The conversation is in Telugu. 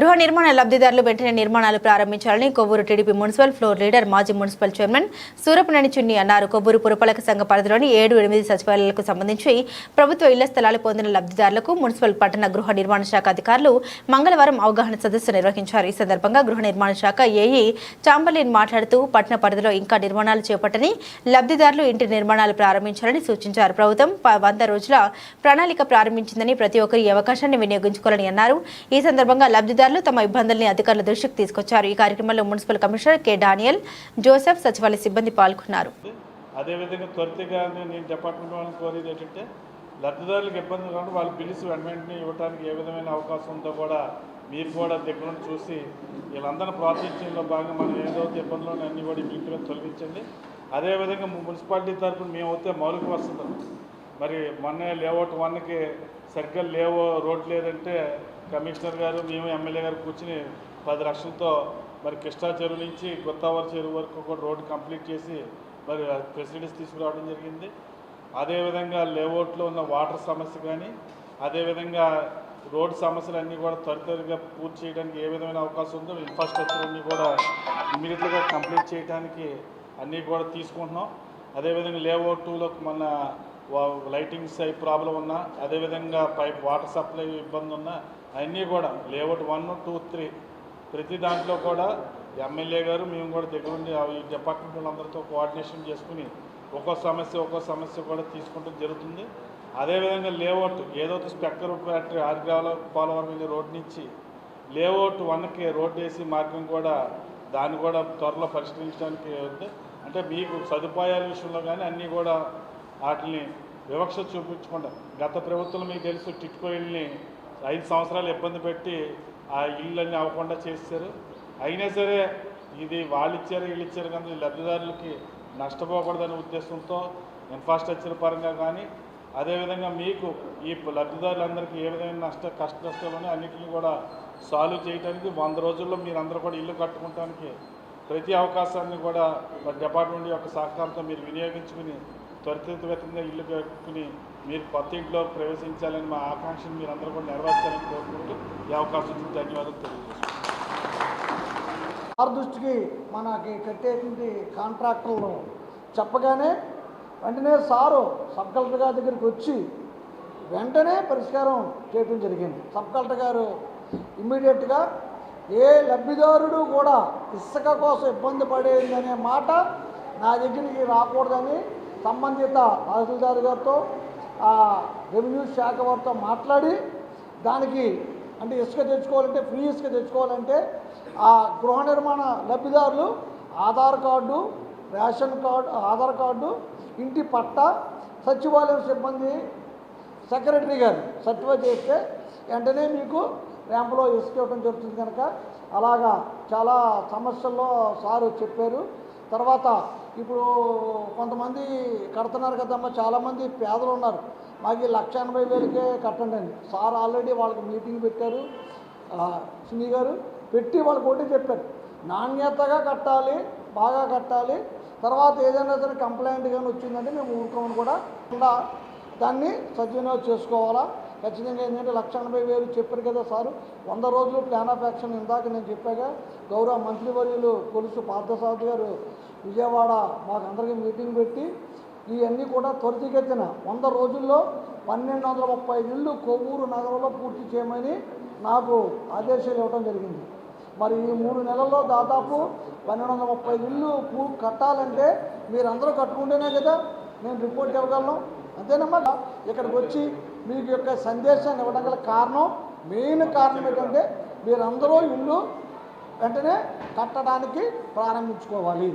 గృహ నిర్మాణ లబ్ధిదారులు వెంటనే నిర్మాణాలు ప్రారంభించాలని Kovvur TDP municipal floor leader మాజీ మున్సిపల్ చైర్మన్ సూరపనేని చున్ని అన్నారు. కొవ్వూరు పురపాలక సంఘ పరిధిలోని ఏడు ఎనిమిది సచివాలయాలకు సంబంధించి ప్రభుత్వ ఇళ్ళ స్థలాలు పొందిన లబ్ధిదారులకు మున్సిపల్ పట్టణ గృహ నిర్మాణ శాఖ అధికారులు మంగళవారం అవగాహన సదస్సు నిర్వహించారు. ఈ సందర్భంగా గృహ నిర్మాణ శాఖ ఏఈ చాంబలిన్ మాట్లాడుతూ పట్టణ పరిధిలో ఇంకా నిర్మాణాలు చేపట్టని లబ్ధిదారులు ఇంటి నిర్మాణాలు ప్రారంభించాలని సూచించారు. ప్రభుత్వం ప- వంద రోజుల ప్రణాళిక ప్రారంభించిందని ప్రతి ఒక్కరు ఈ అవకాశాన్ని వినియోగించుకోవాలని అన్నారు. ఈ సందర్భంగా లబ్ధిదారులు తమ ఇబ్బందుల్ని అధికారుల దృష్టికి తీసుకొచ్చారు. ఈ కార్యక్రమంలో municipal commissioner K. Daniel Joseph సచివాలయ సిబ్బంది పాల్గొన్నారు. అదేవిధంగా త్వరితగా నేను డిపార్ట్మెంట్ వాళ్ళని కోరేది ఏంటంటే లబ్ధిదారులకు ఇబ్బంది కాకుండా వాళ్ళు పిలిచి వెంటనే ఇవ్వడానికి ఏ విధమైన అవకాశం ఉందో కూడా మీరు కూడా దగ్గర చూసి వీళ్ళందరినీ ప్రోత్సహించడంలో భాగంగా మనం ఏదైతే ఇబ్బందులు అన్నీ కూడా ఇమీడియట్గా తొలగించండి. అదేవిధంగా మున్సిపాలిటీ తరఫున మేము అయితే మౌలిక వసతులు. మరి మొన్న లేఅవుట్ వన్కి సరిగ్గా లేవో రోడ్ లేదంటే కమిషనర్ గారు మేము ఎమ్మెల్యే గారు కూర్చుని పది లక్షలతో మరి కృష్ణా చెరువు నుంచి గొత్తావరి చెరువు వరకు కూడా రోడ్డు కంప్లీట్ చేసి మరి ఫెసిలిటీస్ తీసుకురావడం జరిగింది. అదేవిధంగా లేఅవుట్లో ఉన్న వాటర్ సమస్య కానీ అదేవిధంగా రోడ్ సమస్యలు అన్నీ కూడా త్వరితగా పూర్తి చేయడానికి ఏ విధమైన అవకాశం ఉందో ఇన్ఫ్రాస్ట్రక్చర్ అన్నీ కూడా ఇమీడియట్గా కంప్లీట్ చేయడానికి అన్నీ కూడా తీసుకుంటున్నాం. అదేవిధంగా లేఅవుట్ టూలో మన లైటింగ్స్ అయి ప్రాబ్లం ఉన్నా అదేవిధంగా పైప్ వాటర్ సప్లై ఇబ్బంది ఉన్నా అన్నీ కూడా లేఅవుట్ వన్ టూ త్రీ ప్రతి దాంట్లో కూడా ఎమ్మెల్యే గారు మేము కూడా దగ్గరుండి ఆ ఈ డిపార్ట్మెంట్ వాళ్ళందరితో కోఆర్డినేషన్ చేసుకుని ఒక్కో సమస్య ఒక్కో సమస్య కూడా తీసుకుంటూ జరుగుతుంది. అదేవిధంగా లేఅవుట్ ఏదైతే స్పెక్కర్ ఫ్యాక్టరీ ఆర్గ్రాల పోలవరం వెళ్ళి రోడ్ నుంచి లేఅవుట్ వన్కి రోడ్ వేసి మార్గం కూడా దాన్ని కూడా త్వరలో పరిష్కరించడానికి ఉంది అంటే మీకు సదుపాయాల విషయంలో కానీ అన్నీ కూడా వాటిని వివక్ష చూపించకుండా గత ప్రభుత్వం మీకు తెలుసు టిట్కో ఇల్ని ఐదు సంవత్సరాలు ఇబ్బంది పెట్టి ఆ ఇళ్ళన్నీ అవ్వకుండా చేశారు. అయినా సరే ఇది వాళ్ళు ఇచ్చారు వీళ్ళు ఇచ్చారు కానీ లబ్ధిదారులకి నష్టపోకూడదనే ఉద్దేశంతో ఇన్ఫ్రాస్ట్రక్చర్ పరంగా కానీ అదేవిధంగా మీకు ఈ లబ్ధిదారులందరికీ ఏ విధమైన నష్ట కష్ట నష్టాలు అన్నింటినీ కూడా సాల్వ్ చేయడానికి వంద రోజుల్లో మీరందరూ కూడా ఇల్లు కట్టుకోవడానికి ప్రతి అవకాశాన్ని కూడా డిపార్ట్మెంట్ యొక్క సహకారంతో మీరు వినియోగించుకుని త్వరితగతంగా ఇల్లు కట్టుకుని మీరు కొత్త ఇంట్లో ప్రవేశించాలని మా ఆకాంక్షను మీరు అందరూ కూడా నెరవేర్చాలని కోరుకుంటూ ఈ అవకాశం ధన్యవాదాలు తెలియజేస్తున్నాను. దృష్టికి మనకి కట్టేటువంటి కాంట్రాక్టర్లు. చెప్పగానే వెంటనే సారు సబ్ కలెక్టర్ గారి దగ్గరికి వచ్చి వెంటనే పరిష్కారం చేయడం జరిగింది. సబ్ కలెక్టర్ గారు ఇమ్మీడియట్గా ఏ లబ్ధిదారుడు కూడా ఇసుక కోసం ఇబ్బంది పడేదనే మాట నా దగ్గరికి రాకూడదని సంబంధిత తహసీల్దార్ గారితో ఆ రెవెన్యూ శాఖ వారితో మాట్లాడి దానికి అంటే ఇసుక తెచ్చుకోవాలంటే ఫ్రీ ఇసుక తెచ్చుకోవాలంటే ఆ గృహ నిర్మాణ లబ్ధిదారులు Aadhaar card ration card Aadhaar card ఇంటి పట్ట సచివాలయం సిబ్బంది సెక్రటరీ గారు సర్టిఫై చేస్తే వెంటనే మీకు ర్యాంపులో ఇసుక ఇవ్వడం జరుగుతుంది కనుక అలాగా చాలా సమస్యల్లో సారు చెప్పారు. తర్వాత ఇప్పుడు కొంతమంది కడుతున్నారు కదమ్మా చాలామంది పేదలు ఉన్నారు. మాకు ఈ లక్ష ఎనభై వేలకే కట్టండి అని సార్ ఆల్రెడీ వాళ్ళకి మీటింగ్ పెట్టారు. సునీ గారు పెట్టి వాళ్ళకి ఒకటి చెప్పారు. నాణ్యతగా కట్టాలి బాగా కట్టాలి. తర్వాత ఏదైనా సరే కంప్లైంట్ కానీ వచ్చిందంటే మేము ఊరుకోమని కూడా ఇలా దాన్ని సద్వినియోగం చేసుకోవాలా? ఖచ్చితంగా ఏంటంటే లక్ష ఎనభై వేలు చెప్పారు కదా సారు. వంద రోజులు ప్లాన్ ఆఫ్ యాక్షన్ ఇందాక నేను చెప్పాక గౌరవ మంత్రివర్యులు కొలుసు పార్థసారథి గారు విజయవాడ మాకు అందరికీ మీటింగ్ పెట్టి ఇవన్నీ కూడా త్వరితగతిన వంద రోజుల్లో పన్నెండు వందల ముప్పై ఇళ్ళు కొవ్వూరు నగరంలో పూర్తి చేయమని నాకు ఆదేశాలు ఇవ్వడం జరిగింది. మరి ఈ మూడు నెలల్లో దాదాపు పన్నెండు వందల ముప్పై ఇళ్ళు పూ కట్టాలంటే మీరందరూ కట్టుకుంటేనే కదా నేను రిపోర్ట్ ఇవ్వగలను. అంతేనమ్మా ఇక్కడికి వచ్చి మీకు యొక్క సందేశాన్ని ఇవ్వడం గల కారణం మెయిన్ కారణం ఏంటంటే మీరందరూ ఇల్లు వెంటనే కట్టడానికి ప్రారంభించుకోవాలి.